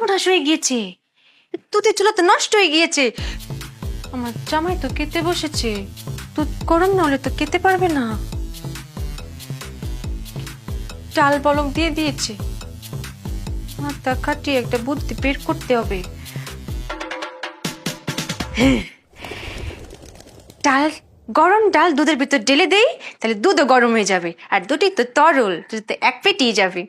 মাস হয়ে গিয়েছে। দুধের চুলা তো নষ্ট হয়ে গিয়েছে। আমার জামাই তো কেটে বসেছে। দুধ গরম না হলে তো খেতে পারবে না। চাল বলক দিয়ে দিয়েছে। মাথা কাটিয়ে একটা বুদ্ধি বের করতে হবে। ডাল গরম ডাল দুধের ভিতর ঢেলে দেই তাহলে দুধও গরম হয়ে যাবে। আর দুটি তো তরল এক পেটিয়ে যাবে।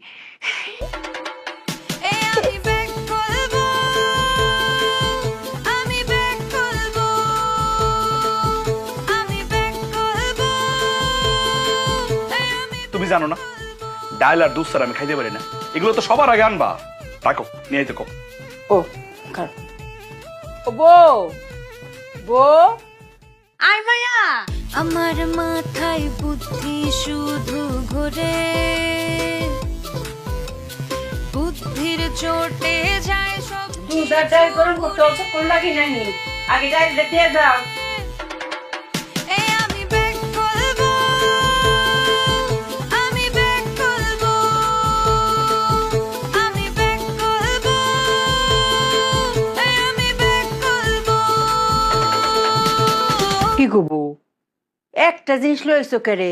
জানো না? ডাল আর দুধ স্যার আমি খাইতে পারি না। এগুলো তো সবার আগে আনবা। রাখো নিয়ে যেতে কো। ও বউ বউ। আয় মায়া। আমার মাথায় বুদ্ধি শুধু ঘোরে। বুদ্ধির চোটে যায় সব দুধ আর ডাল গরম করতে অল্প কোন লাগে জানি আগে ডাল দিয়ে দাও। কি কবু? একটা জিনিস লইছো কেরে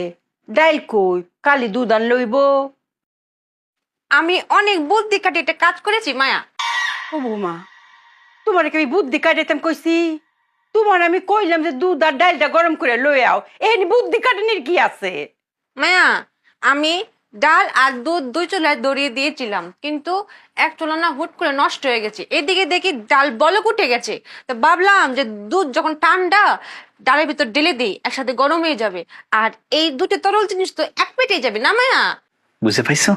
ডাইল কই? কালি দুধ আন লইব। আমি অনেক বুদ্ধি কাটে একটা কাজ করেছি, মায়া। ও বৌমা, তোমার কি আমি বুদ্ধি কাটাইতাম কইছি? তোমার আমি কইলাম যে দুধ আর ডাইলটা গরম করে লই আও। এই বুদ্ধি কাটানির কি আছে? মায়া, আমি ডাল আর দুধ দুই চুলায় দড়িয়ে দিয়েছিলাম কিন্তু এক চুলা না হুট করে নষ্ট হয়ে গেছে। এদিকে দেখি ডাল বলক উঠে গেছে। তো ভাবলাম যে দুধ যখন ঠান্ডা ডালের ভিতর ঢেলে দিই একসাথে গরম হয়ে যাবে। আর এই দুটো তরল জিনিস তো এক পেটে যাবে না মায়া? বুঝতে পাইছো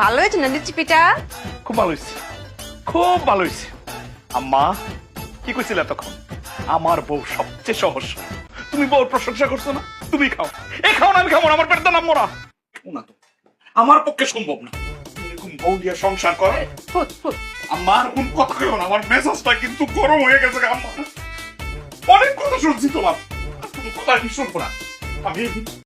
ভালো হয়েছে না লিচিপিটা খুব ভালো হয়েছে। খুব ভালো হয়েছে। আম্মা কি কইছিলে তখন? আমার বউ সবচেয়ে সহজ। তুমি বউর প্রশংসা করছ না? তুমি খাও। এ খাও না আমি খাব না আমার পেটে নাম মরা। না তো। আমার পক্ষে সম্ভব না। এরকম বউ দিয়ে সংসার করে ফুট ফুট। আমার কোন কথা কেউ না আমার মেজাজটা কিন্তু গরম হয়ে গেছে আমার আম্মা। অনেক কথা শুনছি তোমার কোনো কথা আমি শুনব না। আমি